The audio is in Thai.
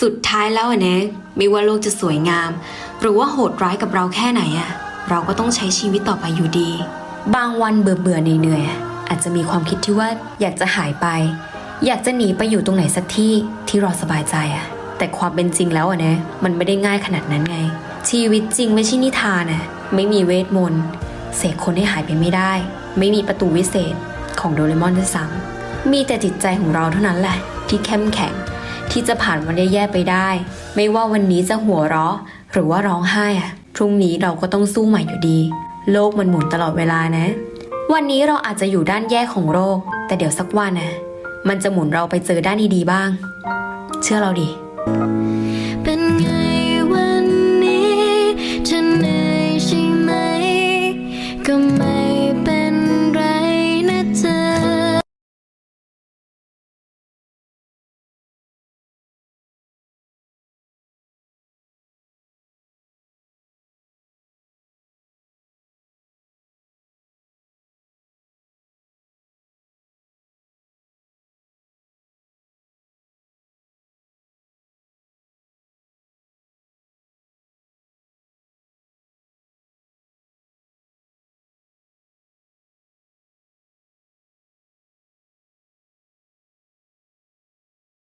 สุดท้ายแล้วอะนะไม่ว่าโลกจะสวยงาม หรือว่าโหดร้ายกับเราแค่ไหนอะเราก็ต้องใช้ชีวิตต่อไปอยู่ดี บางวันเบื่อเบื่อเหนื่อยๆอะอาจจะมีความคิดที่ว่าอยากจะหายไป อยากจะหนีไปอยู่ตรงไหนสักที่ที่เราสบายใจอะแต่ความเป็นจริงแล้วอะนะมันไม่ได้ง่ายขนาดนั้นไง ชีวิตจริงไม่ใช่นิทานอะไม่มีเวทมนต์เสกคนให้หายไปไม่ได้ ไม่มีประตูวิเศษของโดเรมอนด้วยซ้ำมีแต่จิตใจของเราเท่านั้นแหละ ที่เข้มแข็ง ที่จะผ่านวันแย่ๆไปได้ ไม่ว่าวันนี้จะหัวเราะ หรือว่าร้องไห้อะพรุ่งนี้เราก็ต้องสู้ใหม่อยู่ดี โลกมันหมุนตลอดเวลานะ วันนี้เราอาจจะอยู่ด้านแย่ของโลกแต่เดี๋ยวสักวันนะมันจะหมุนเราไปเจอด้านดีๆบ้าง เชื่อเราดิ